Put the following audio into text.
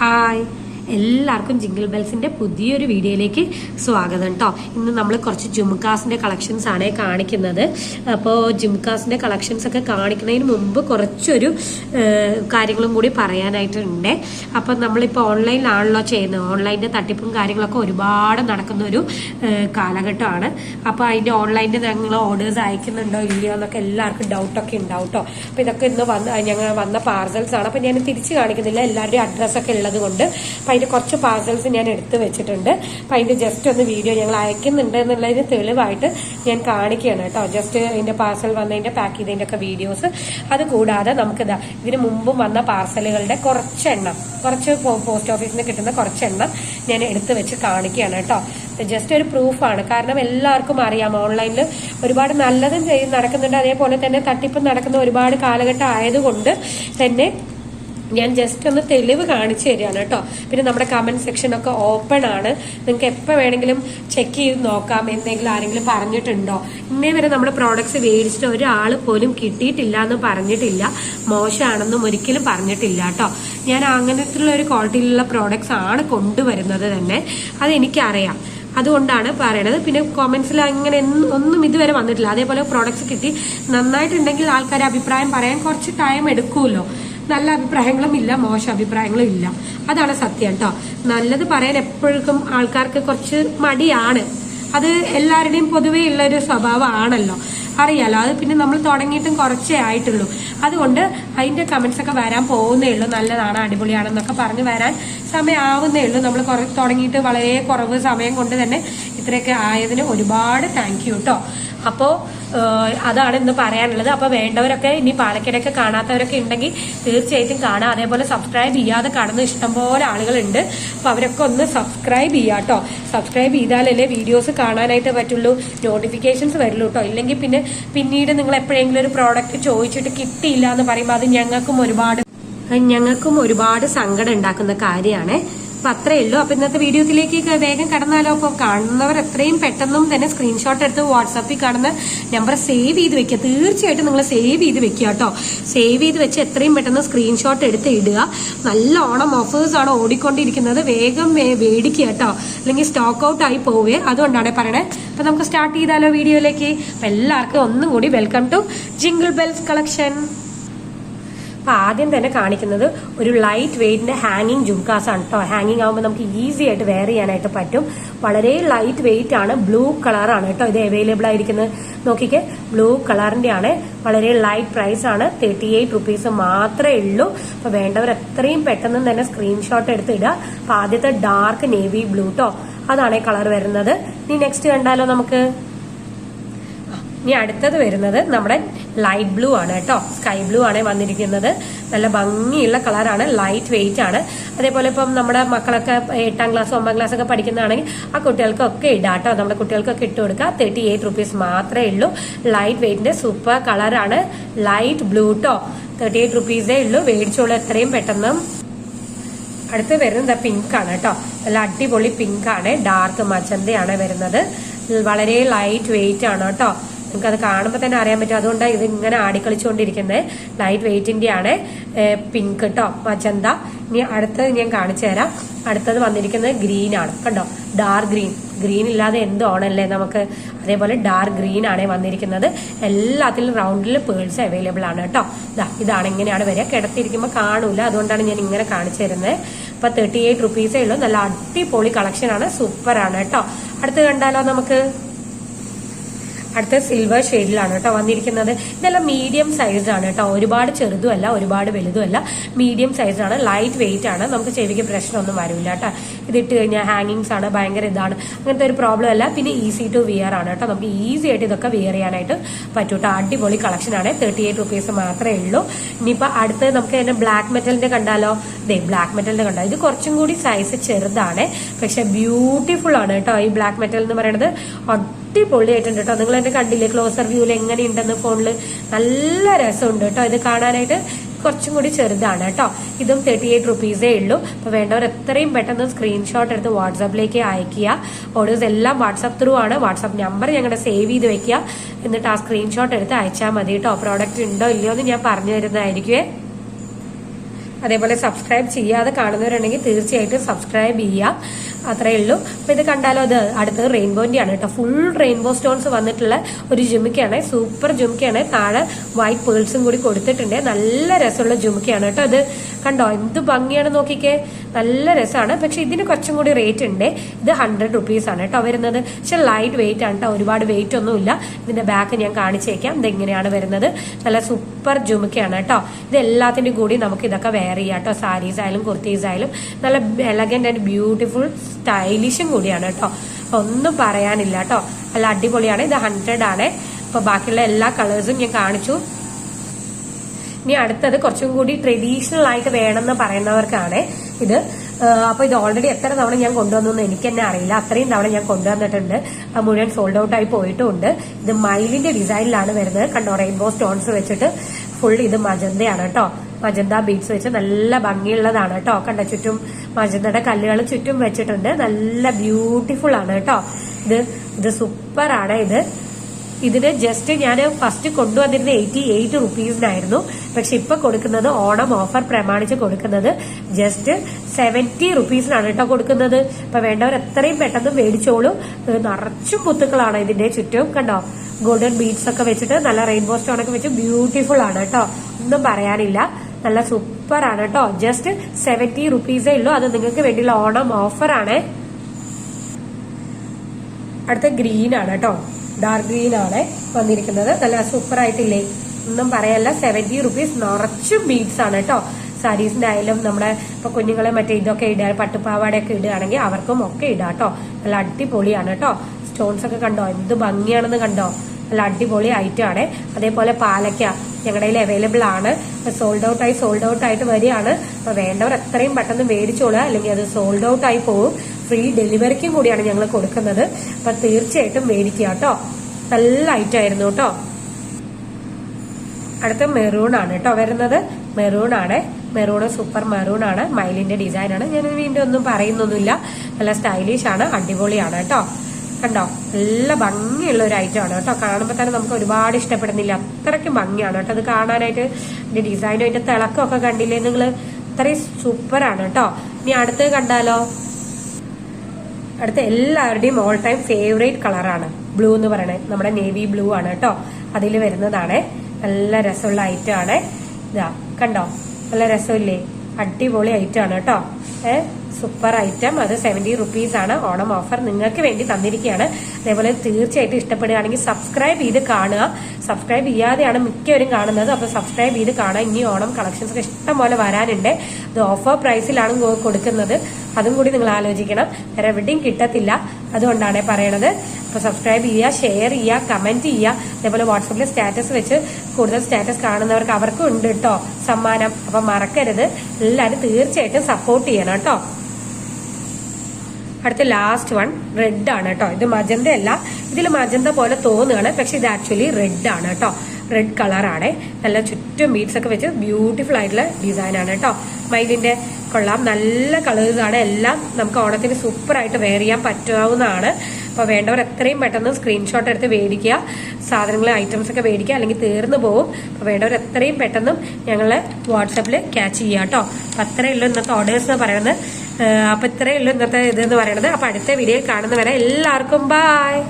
Hi. എല്ലാവർക്കും jingle ബെൽസിന്റെ പുതിയൊരു വീഡിയോയിലേക്ക് സ്വാഗതം കേട്ടോ ഇന്ന് നമ്മൾ കുറച്ച് ജുംകാസിന്റെ കളക്ഷൻസ് ആണ് കാണിക്കുന്നത്. അപ്പോൾ ജുംകാസിന്റെ കളക്ഷൻസ് ഒക്കെ കാണിക്കുന്നതിന് മുമ്പ് കുറച്ചൊരു കാര്യങ്ങളും കൂടി പറയാനായിട്ടുണ്ട്. അപ്പം നമ്മളിപ്പോൾ ഓൺലൈനിലാണല്ലോ ചെയ്യുന്നത്. ഓൺലൈന്റെ തട്ടിപ്പും കാര്യങ്ങളൊക്കെ ഒരുപാട് നടക്കുന്ന ഒരു കാലഘട്ടമാണ്. അപ്പോൾ അതിന്റെ ഓൺലൈനിൽ ഞങ്ങൾ ഓർഡേഴ്സ് അയക്കുന്നുണ്ടോ ഇല്ലയോ എന്നൊക്കെ എല്ലാവർക്കും ഡൗട്ടൊക്കെ ഉണ്ടാവും കേട്ടോ അപ്പോൾ ഇതൊക്കെ ഇന്ന് വന്ന് ഞങ്ങൾ വന്ന പാർസൽസ് ആണ്. അപ്പോൾ ഞാൻ തിരിച്ച് കാണിക്കുന്നില്ല. എല്ലാവരുടെയും അഡ്രസ്സൊക്കെ ഉള്ളത് കൊണ്ട്. അതിന്റെ കുറച്ച് പാർസൽസ് ഞാൻ എടുത്തു വെച്ചിട്ടുണ്ട്. അപ്പൊ അതിന്റെ ജസ്റ്റ് ഒന്ന് വീഡിയോ ഞങ്ങൾ അയക്കുന്നുണ്ട് എന്നുള്ളതിന് തെളിവായിട്ട് ഞാൻ കാണിക്കുകയാണ് കേട്ടോ. ജസ്റ്റ് അതിന്റെ പാർസൽ വന്നതിന്റെ പാക്ക് ചെയ്തതിന്റെ ഒക്കെ വീഡിയോസ് അത് കൂടാതെ നമുക്ക് ഇതാ ഇതിന് മുമ്പും വന്ന പാർസലുകളുടെ കുറച്ചെണ്ണം കുറച്ച് പോസ്റ്റ് ഓഫീസിൽ നിന്ന് കിട്ടുന്ന കുറച്ചെണ്ണം ഞാൻ എടുത്തു വെച്ച് കാണിക്കുകയാണ് കേട്ടോ. ജസ്റ്റ് ഒരു പ്രൂഫാണ് കാരണം എല്ലാവർക്കും അറിയാം ഓൺലൈനിൽ ഒരുപാട് നല്ലതും നടക്കുന്നുണ്ട്. അതേപോലെ തന്നെ തട്ടിപ്പ് നടക്കുന്ന ഒരുപാട് കാലഘട്ടം ആയതുകൊണ്ട് തന്നെ ഞാൻ ജസ്റ്റ് ഒന്ന് തെളിവ് കാണിച്ചു തരികയാണ് കേട്ടോ. പിന്നെ നമ്മുടെ കമന്റ് സെക്ഷൻ ഒക്കെ ഓപ്പൺ ആണ്. നിങ്ങൾക്ക് എപ്പോൾ വേണമെങ്കിലും ചെക്ക് ചെയ്ത് നോക്കാം എന്തെങ്കിലും ആരെങ്കിലും പറഞ്ഞിട്ടുണ്ടോ. ഇന്നേ വരെ നമ്മുടെ പ്രോഡക്ട്സ് മേടിച്ചിട്ട് ഒരാൾ പോലും കിട്ടിയിട്ടില്ല എന്ന് പറഞ്ഞിട്ടില്ല. മോശമാണെന്നും ഒരിക്കലും പറഞ്ഞിട്ടില്ല കേട്ടോ. ഞാൻ അങ്ങനത്തുള്ള ഒരു ക്വാളിറ്റിയിലുള്ള പ്രോഡക്ട്സ് ആണ് കൊണ്ടുവരുന്നത് തന്നെ. അതെനിക്കറിയാം. അതുകൊണ്ടാണ് പറയണത്. പിന്നെ കോമെന്റ്സിൽ അങ്ങനെ ഒന്നും- ഇതുവരെ വന്നിട്ടില്ല. അതേപോലെ പ്രോഡക്ട്സ് കിട്ടി. നന്നായിട്ടുണ്ടെങ്കിൽ ആൾക്കാർ അഭിപ്രായം പറയാൻ കുറച്ച് ടൈം എടുക്കുമല്ലോ. നല്ല അഭിപ്രായങ്ങളും ഇല്ല മോശം അഭിപ്രായങ്ങളും ഇല്ല. അതാണ് സത്യം കേട്ടോ നല്ലത് പറയാൻ എപ്പോഴും ആൾക്കാർക്ക് കുറച്ച് മടിയാണ്. അത് എല്ലാവരുടെയും പൊതുവേ ഉള്ള ഒരു സ്വഭാവമാണല്ലോ. അറിയാലോ അത് പിന്നെ നമ്മൾ തുടങ്ങിയിട്ടും കുറച്ചേ ആയിട്ടുള്ളൂ. അതുകൊണ്ട് അതിന്റെ കമന്റ്സ് ഒക്കെ വരാൻ പോകുന്നേ ഉള്ളൂ. നല്ലതാണ് അടിപൊളിയാണെന്നൊക്കെ പറഞ്ഞ് വരാൻ സമയമാവുന്നേ ഉള്ളൂ. നമ്മൾ തുടങ്ങിയിട്ട് വളരെ കുറവ് സമയം കൊണ്ട് തന്നെ ഇത്രയൊക്കെ ആയതിന് ഒരുപാട് താങ്ക് യു കേട്ടോ അപ്പോൾ അതാണ് ഇന്ന് പറയാനുള്ളത്. അപ്പോൾ വേണ്ടവരൊക്കെ ഇനി പാലക്കാടൊക്കെ കാണാത്തവരൊക്കെ ഉണ്ടെങ്കിൽ തീർച്ചയായിട്ടും കാണാം. അതേപോലെ സബ്സ്ക്രൈബ് ചെയ്യാതെ കാണുന്ന ഇഷ്ടംപോലെ ആളുകളുണ്ട്. അപ്പോൾ അവരൊക്കെ ഒന്ന് സബ്സ്ക്രൈബ് ചെയ്യാട്ടോ സബ്സ്ക്രൈബ് ചെയ്താലല്ലേ വീഡിയോസ് കാണാനായിട്ട് പറ്റുള്ളൂ നോട്ടിഫിക്കേഷൻസ് വരുള്ളൂ കേട്ടോ. ഇല്ലെങ്കിൽ പിന്നെ പിന്നീട് നിങ്ങൾ എപ്പോഴെങ്കിലും ഒരു പ്രോഡക്റ്റ് ചോദിച്ചിട്ട് കിട്ടിയില്ല എന്ന് പറയുമ്പോൾ അത് ഞങ്ങൾക്കും ഒരുപാട് ഞങ്ങൾക്കും ഒരുപാട് സങ്കടം ഉണ്ടാക്കുന്ന കാര്യമാണ്. അപ്പൊ അത്രേ ഉള്ളൂ. അപ്പൊ ഇന്നത്തെ വീഡിയോത്തിലേക്ക് വേഗം കടന്നാലോ? അപ്പൊ കാണുന്നവർ എത്രയും പെട്ടെന്നും തന്നെ സ്ക്രീൻഷോട്ട് എടുത്ത് വാട്സാപ്പിൽ കാണുന്ന നമ്പർ സേവ് ചെയ്ത് വെക്കുക. തീർച്ചയായിട്ടും നിങ്ങൾ സേവ് ചെയ്ത് വെക്കുക കേട്ടോ. സേവ് ചെയ്ത് വെച്ച് എത്രയും പെട്ടെന്ന് സ്ക്രീൻഷോട്ട് എടുത്ത് ഇടുക. നല്ല ഓണം ഓഫേഴ്സ് ആണ് ഓടിക്കൊണ്ടിരിക്കുന്നത്. വേഗം മേടിക്കുക കേട്ടോ. അല്ലെങ്കിൽ സ്റ്റോക്ക് ഔട്ട് ആയി പോവേ അതുകൊണ്ടാണ് പറയണേ. അപ്പൊ നമുക്ക് സ്റ്റാർട്ട് ചെയ്താലോ വീഡിയോയിലേക്ക്? എല്ലാവർക്കും ഒന്നും കൂടി welcome to jingle bells collection അപ്പൊ ആദ്യം തന്നെ കാണിക്കുന്നത് ഒരു ലൈറ്റ് വെയിറ്റിന്റെ ഹാങ്ങിങ് ജുംകാസ് ആണ് കേട്ടോ ഹാങ്ങിങ് ആകുമ്പോൾ നമുക്ക് ഈസി ആയിട്ട് വെയർ ചെയ്യാനായിട്ട് പറ്റും. വളരെ ലൈറ്റ് വെയിറ്റ് ആണ് ബ്ലൂ കളറാണ് കേട്ടോ ഇത് അവൈലബിൾ ആയിരിക്കുന്നത്. നോക്കിക്കേ ബ്ലൂ കളറിന്റെ ആണ്. വളരെ ലൈറ്റ് പ്രൈസ് ആണ്. തേർട്ടി എയ്റ്റ് റുപ്പീസ് മാത്രമേ ഉള്ളൂ. അപ്പൊ വേണ്ടവർ എത്രയും പെട്ടെന്ന് തന്നെ സ്ക്രീൻഷോട്ട് എടുത്ത് ഇടുക. അപ്പൊ ആദ്യത്തെ ഡാർക്ക് നേവി ബ്ലൂ ട്ടോ. അതാണ് കളർ വരുന്നത്. ഇനി നെക്സ്റ്റ് കണ്ടാലോ നമുക്ക്? ഇനി അടുത്തത് വരുന്നത് നമ്മുടെ ലൈറ്റ് ബ്ലൂ ആണ് കേട്ടോ. സ്കൈ ബ്ലൂ ആണ് വന്നിരിക്കുന്നത്. നല്ല ഭംഗിയുള്ള കളറാണ് ലൈറ്റ് വെയിറ്റ് ആണ്. അതേപോലെ ഇപ്പം നമ്മുടെ മക്കളൊക്കെ എട്ടാം ക്ലാസ് ഒമ്പതാം ക്ലാസ് ഒക്കെ പഠിക്കുന്നതാണെങ്കിൽ ആ കുട്ടികൾക്കൊക്കെ ഇടാം കേട്ടോ. നമ്മുടെ കുട്ടികൾക്കൊക്കെ ഇട്ട് കൊടുക്കുക. തേർട്ടി എയ്റ്റ് റുപ്പീസ് മാത്രമേ ഉള്ളൂ. ലൈറ്റ് വെയിറ്റിന്റെ സൂപ്പർ കളറാണ് ലൈറ്റ് ബ്ലൂ കേട്ടോ തേർട്ടി എയ്റ്റ് റുപ്പീസേ ഉള്ളൂ. മേടിച്ചോളൂ എത്രയും പെട്ടെന്ന്. അടുത്ത് വരുന്നത് പിങ്ക് ആണ് കേട്ടോ. നല്ല അടിപൊളി പിങ്ക് ആണ്. ഡാർക്ക് മച്ചന്തയാണ് വരുന്നത്. വളരെ ലൈറ്റ് വെയിറ്റ് ആണ് കേട്ടോ. നിങ്ങൾക്ക് അത് കാണുമ്പോൾ തന്നെ അറിയാൻ പറ്റും. അതുകൊണ്ടാണ് ഇത് ഇങ്ങനെ ആടിക്കളിച്ചുകൊണ്ടിരിക്കുന്നത് ലൈറ്റ് വെയിറ്റിന്റെ ആണ് പിങ്ക് കേട്ടോ മജന്ത ഇനി അടുത്തത് ഞാൻ കാണിച്ചു തരാം. അടുത്തത് വന്നിരിക്കുന്നത് ഗ്രീൻ ആണ്. കണ്ടോ? ഡാർക്ക് ഗ്രീൻ ഗ്രീൻ ഇല്ലാതെ എന്ത് ഓണല്ലേ നമുക്ക്? അതേപോലെ ഡാർക്ക് ഗ്രീൻ ആണ് വന്നിരിക്കുന്നത്. എല്ലാത്തിലും റൗണ്ടിൽ പേഴ്സ് അവൈലബിൾ ആണ് കേട്ടോ. ദാ ഇതാണ് ഇങ്ങനെയാണ് വരിക. കിടത്തിയിരിക്കുമ്പോൾ കാണൂല. അതുകൊണ്ടാണ് ഞാൻ ഇങ്ങനെ കാണിച്ചു തരുന്നത് അപ്പൊ തേർട്ടി എയ്റ്റ് റുപ്പീസേ ഉള്ളൂ. നല്ല അടിപൊളി സൂപ്പർ ആണ്. കേട്ടോ. അടുത്ത് കണ്ടാലോ നമുക്ക്? അടുത്ത സിൽവർ ഷെയ്ഡിലാണ് കേട്ടോ വന്നിരിക്കുന്നത്. ഇതെല്ലാം മീഡിയം സൈസാണ് കേട്ടോ. ഒരുപാട് ചെറുതുമല്ല ഒരുപാട് വലുതുമല്ല. മീഡിയം സൈസാണ് ലൈറ്റ് വെയിറ്റ് ആണ്. നമുക്ക് ചെവിക്ക് പ്രശ്നമൊന്നും വരില്ല കേട്ടോ. ഇതിട്ട് കഴിഞ്ഞാൽ ഹാങ്ങിങ്സ് ആണ് ഭയങ്കര ഇതാണ്. അങ്ങനത്തെ ഒരു പ്രോബ്ലം അല്ല. പിന്നെ ഈസി ടു വിയർ ആണ് കേട്ടോ. നമുക്ക് ഈസി ആയിട്ട് ഇതൊക്കെ വിയർ ചെയ്യാനായിട്ട് പറ്റും കേട്ടോ അടിപൊളി കളക്ഷൻ ആണ്. തേർട്ടി എയ്റ്റ് റുപ്പീസ് മാത്രമേ ഉള്ളൂ. ഇനിയിപ്പോൾ അടുത്ത് നമുക്ക് തന്നെ ബ്ലാക്ക് മെറ്റലിന്റെ കണ്ടാലോ? ദേ ബ്ലാക്ക് മെറ്റലിന്റെ കണ്ടോ ഇത് കുറച്ചും കൂടി സൈസ് ചെറുതാണ്. പക്ഷെ ബ്യൂട്ടിഫുൾ ആണ് കേട്ടോ. ഈ ബ്ലാക്ക് മെറ്റൽ എന്ന് പറയുന്നത് അടിപൊളിയായിട്ടുണ്ട് കേട്ടോ. നിങ്ങൾ എന്നെ കണ്ടില്ലേ ക്ലോസർ വ്യൂവിൽ എങ്ങനെയുണ്ടെന്ന്? ഫോണിൽ നല്ല രസമുണ്ട് കേട്ടോ. ഇത് കാണാനായിട്ട് കുറച്ചും കൂടി ചെറുതാണ് കേട്ടോ. ഇതും തേർട്ടി എയ്റ്റ് റുപ്പീസേ ഉള്ളൂ. അപ്പൊ വേണ്ടവർ എത്രയും പെട്ടെന്ന് സ്ക്രീൻഷോട്ട് എടുത്ത് വാട്സാപ്പിലേക്ക് അയക്കുക ഓർഡേഴ്സ് എല്ലാം വാട്സാപ്പ് ത്രൂ ആണ്. വാട്സാപ്പ് നമ്പർ ഞങ്ങളുടെ സേവ് ചെയ്ത് വെക്കുക. എന്നിട്ട് ആ സ്ക്രീൻഷോട്ട് എടുത്ത് അയച്ചാൽ മതി കേട്ടോ. പ്രോഡക്റ്റ് ഉണ്ടോ ഇല്ലയോ എന്ന് ഞാൻ പറഞ്ഞു തരുന്നതായിരിക്കുമേ അതേപോലെ സബ്സ്ക്രൈബ് ചെയ്യാതെ കാണുന്നവരുണ്ടെങ്കിൽ തീർച്ചയായിട്ടും സബ്സ്ക്രൈബ് ചെയ്യാം. അത്രയേ ഉള്ളൂ. അപ്പൊ ഇത് കണ്ടാലോ അത് അടുത്തത് റെയിൻബോന്റെ ആണ് കേട്ടോ. ഫുൾ റെയിൻബോ സ്റ്റോൺസ് വന്നിട്ടുള്ള ഒരു ജുമിക്കയാണ്. സൂപ്പർ ജുമിക്കയാണ്. താഴെ വൈറ്റ് പേൾസും കൂടി കൊടുത്തിട്ടുണ്ട്. നല്ല രസമുള്ള ജുമിക്കയാണ് കേട്ടോ അത് കണ്ടോ എന്ത് ഭംഗിയാണ് നോക്കിക്കേ. നല്ല രസമാണ്. പക്ഷെ ഇതിന് കുറച്ചും കൂടി റേറ്റ് ഉണ്ട്. ഇത് ഹൺഡ്രഡ് റുപ്പീസ് ആണ് കേട്ടോ വരുന്നത്. പക്ഷെ ലൈറ്റ് വെയിറ്റ് ആണ് കേട്ടോ. ഒരുപാട് വെയിറ്റ് ഒന്നുമില്ല. ഇതിന്റെ ബാക്ക് ഞാൻ കാണിച്ചേക്കാം. ഇതെങ്ങനെയാണ് വരുന്നത്. നല്ല സൂപ്പർ ജുമുക്കയാണ് കേട്ടോ. ഇത് എല്ലാത്തിന്റെയും കൂടി നമുക്ക് ഇതൊക്കെ വെയർ ചെയ്യാം കേട്ടോ. സാരീസ് ആയാലും കുർത്തീസ് ആയാലും. നല്ല എലഗന്റ് ആൻഡ് ബ്യൂട്ടിഫുൾ സ്റ്റൈലിഷും കൂടിയാണ് കേട്ടോ. ഒന്നും പറയാനില്ല കേട്ടോ. നല്ല അടിപൊളിയാണ്. ഇത് ഹൺഡ്രഡ് ആണ്. അപ്പൊ ബാക്കിയുള്ള എല്ലാ കളേഴ്സും ഞാൻ കാണിച്ചു. ഇനി അടുത്തത് കുറച്ചും കൂടി ട്രഡീഷണൽ ആയിട്ട് വേണമെന്ന് പറയുന്നവർക്കാണ്. ഇത് അപ്പൊ ഇത് ഓൾറെഡി എത്ര തവണ ഞാൻ കൊണ്ടുവന്നു എനിക്ക് തന്നെ അറിയില്ല. അത്രയും തവണ ഞാൻ കൊണ്ടുവന്നിട്ടുണ്ട്. മുഴുവൻ സോൾഡ് ഔട്ട് ആയി പോയിട്ടുമുണ്ട് ഇത് മൈലിന്റെ ഡിസൈനിലാണ് വരുന്നത്. കണ്ടോ? റെയിൻബോ സ്റ്റോൺസ് വെച്ചിട്ട് ഫുൾ ഇത് മജന്തയാണ് കേട്ടോ മജന്ത ബീഡ്സ് വെച്ച് നല്ല ഭംഗിയുള്ളതാണ് കേട്ടോ കണ്ട? ചുറ്റും മജന്തയുടെ കല്ലുകൾ ചുറ്റും വെച്ചിട്ടുണ്ട്. നല്ല ബ്യൂട്ടിഫുൾ ആണ് കേട്ടോ ഇത് ഇത് സൂപ്പറാണ് ഇത്. ഇതിന് ജസ്റ്റ് ഞാൻ ഫസ്റ്റ് കൊണ്ടുവന്നിരുന്ന എയ്റ്റി എയ്റ്റ് റുപ്പീസിനായിരുന്നു പക്ഷെ ഇപ്പൊ കൊടുക്കുന്നത് ഓണം ഓഫർ പ്രമാണിച്ച് കൊടുക്കുന്നത് ജസ്റ്റ് സെവന്റി റുപ്പീസിനാണ് കേട്ടോ കൊടുക്കുന്നത്. അപ്പൊ വേണ്ടവർ എത്രയും പെട്ടെന്ന് മേടിച്ചോളൂ. നിറച്ചു നിറച്ചും മുത്തുക്കളാണ് ഇതിന്റെ ചുറ്റും കണ്ടോ? ഗോൾഡൻ ബീഡ്സ് ഒക്കെ വെച്ചിട്ട് നല്ല റെയിൻബോ സ്റ്റോൺ ഒക്കെ വെച്ച് ബ്യൂട്ടിഫുൾ ആണ് കേട്ടോ. ഒന്നും പറയാനില്ല. നല്ല സൂപ്പർ ആണ് കേട്ടോ. ജസ്റ്റ് സെവന്റി റുപ്പീസേ ഉള്ളൂ. അത് നിങ്ങൾക്ക് വേണ്ടിയുള്ള ഓണം ഓഫർ ആണ്. അടുത്ത ഗ്രീൻ ആണ് കേട്ടോ. ഡാർക്ക് ഗ്രീൻ ആണ് വന്നിരിക്കുന്നത്. നല്ല സൂപ്പർ ആയിട്ടില്ലേ ഒന്നും പറയല്ല. സെവന്റി റുപ്പീസ് നിറച്ചും ബീഡ്സ് ആണ് കേട്ടോ. സാരീസിന്റെ ആയാലും നമ്മുടെ ഇപ്പൊ കുഞ്ഞുങ്ങളെ മറ്റേ ഇതൊക്കെ ഇടുക പട്ടുപാവാടയൊക്കെ ഇടുകയാണെങ്കിൽ അവർക്കും ഒക്കെ ഇടാം കേട്ടോ. നല്ല അടിപൊളിയാണ് കേട്ടോ. സ്റ്റോൺസ് ഒക്കെ കണ്ടോ? എന്ത് ഭംഗിയാണെന്ന് കണ്ടോ? നല്ല അടിപൊളി ഐറ്റം ആണ്. അതേപോലെ പാലക്ക ഞങ്ങളുടെ കയ്യിൽ അവൈലബിൾ ആണ്. സോൾഡ് ഔട്ട് ആയി സോൾഡ് ഔട്ട് ആയിട്ട് വരികയാണ്. അപ്പൊ വേണ്ടവർ എത്രയും പെട്ടെന്ന് മേടിച്ചോളുക. അല്ലെങ്കിൽ അത് സോൾഡ് ഔട്ട് ആയി പോകും ഫ്രീ ഡെലിവറിക്കും കൂടിയാണ് ഞങ്ങൾ കൊടുക്കുന്നത്. അപ്പൊ തീർച്ചയായിട്ടും മേടിക്കുക കേട്ടോ നല്ല ഐറ്റം ആയിരുന്നു കേട്ടോ. അടുത്ത മെറൂൺ ആണ് കേട്ടോ വരുന്നത്. മെറൂൺ ആണ്. മെറൂൺ സൂപ്പർ മെറൂൺ ആണ്. മൈലിന്റെ ഡിസൈൻ ആണ്. ഞാൻ വീണ്ടും ഒന്നും പറയുന്നൊന്നുമില്ല. നല്ല സ്റ്റൈലിഷ് ആണ്. അടിപൊളിയാണ് കേട്ടോ. കണ്ടോ? നല്ല ഭംഗിയുള്ള ഒരു ഐറ്റം ആണ് കേട്ടോ. കാണുമ്പോൾ തന്നെ നമുക്ക് ഒരുപാട് ഇഷ്ടപ്പെടുന്നില്ല. അത്രയ്ക്കും ഭംഗിയാണ് കേട്ടോ. അത് കാണാനായിട്ട് അതിന്റെ ഡിസൈനും അതിന്റെ തിളക്കമൊക്കെ കണ്ടില്ലേ നിങ്ങൾ അത്രയും സൂപ്പറാണ് കേട്ടോ. ഇനി അടുത്തത് കണ്ടാലോ? അടുത്ത എല്ലാവരുടെയും ഓൾ ടൈം ഫേവറേറ്റ് കളറാണ് ബ്ലൂ എന്ന് പറയുന്നത് നമ്മുടെ നേവി ബ്ലൂ ആണ് കേട്ടോ. അതിൽ വരുന്നതാണ്. നല്ല രസമുള്ള ഐറ്റം ആണ്. ഇതാ കണ്ടോ? നല്ല രസമില്ലേ? അടിപൊളി ഐറ്റം ആണ് കേട്ടോ. സൂപ്പർ ഐറ്റം അത് സെവന്റി റുപ്പീസ് ആണ്. ഓണം ഓഫർ നിങ്ങൾക്ക് വേണ്ടി തന്നിരിക്കുകയാണ്. അതേപോലെ തീർച്ചയായിട്ടും ഇഷ്ടപ്പെടുകയാണെങ്കിൽ സബ്സ്ക്രൈബ് ചെയ്ത് കാണുക. സബ്സ്ക്രൈബ് ചെയ്യാതെയാണ് മിക്കവരും കാണുന്നത്. അപ്പൊ സബ്സ്ക്രൈബ് ചെയ്ത് കാണാം. ഇനി ഓണം കളക്ഷൻസ് ഒക്കെ ഇഷ്ടം പോലെ വരാനുണ്ട്. ഇത് ഓഫർ പ്രൈസിലാണ് കൊടുക്കുന്നത്. അതും കൂടി നിങ്ങൾ ആലോചിക്കണം. വേറെ എവിടെയും കിട്ടത്തില്ല. അതുകൊണ്ടാണ് പറയണത്. അപ്പൊ സബ്സ്ക്രൈബ് ചെയ്യുക ഷെയർ ചെയ്യുക കമന്റ് ചെയ്യുക. അതേപോലെ വാട്സപ്പിൽ സ്റ്റാറ്റസ് വെച്ച് കൂടുതൽ സ്റ്റാറ്റസ് കാണുന്നവർക്ക് അവർക്കും ഉണ്ട് കേട്ടോ സമ്മാനം. അപ്പൊ മറക്കരുത്. എല്ലാവരും തീർച്ചയായിട്ടും സപ്പോർട്ട് ചെയ്യണം കേട്ടോ അടുത്ത ലാസ്റ്റ് വൺ റെഡ് ആണ് കേട്ടോ ഇത് മജന്ത അല്ല ഇതിൽ മജന്ത പോലെ തോന്നുകയാണ്. പക്ഷെ ഇത് ആക്ച്വലി റെഡ് ആണ് കേട്ടോ റെഡ് കളറാണ് നല്ല ചുറ്റും ബീഡ്സ് ഒക്കെ വെച്ച് ബ്യൂട്ടിഫുൾ ആയിട്ടുള്ള ഡിസൈൻ ആണ് കേട്ടോ മയിലിന്റെ കൊള്ളാം. നല്ല കളേഴ്സാണ് എല്ലാം നമുക്ക് ഓണത്തിന് സൂപ്പറായിട്ട് വെയർ ചെയ്യാൻ പറ്റാവുന്നതാണ്. അപ്പോൾ വേണ്ടവർ എത്രയും പെട്ടെന്ന് സ്ക്രീൻഷോട്ട് എടുത്ത് മേടിക്കുക. സാധനങ്ങൾ ഐറ്റംസ് ഒക്കെ മേടിക്കുക. അല്ലെങ്കിൽ തീർന്നു പോകും അപ്പോൾ വേണ്ടവർ എത്രയും പെട്ടെന്നും ഞങ്ങളെ വാട്സപ്പിൽ ക്യാച്ച് ചെയ്യുക കേട്ടോ അപ്പൊ അത്രയേ ഉള്ളൂ ഇന്നത്തെ ഓർഡേഴ്സ് എന്ന് പറയുന്നത്. അപ്പോൾ അപ്പൊ ഇത്രയേ ഉള്ളൂ ഇന്നത്തെ ഇതെന്ന് പറയുന്നത്. അപ്പൊ അടുത്ത വീഡിയോയിൽ കാണുന്നവരെ എല്ലാവർക്കും ബായ്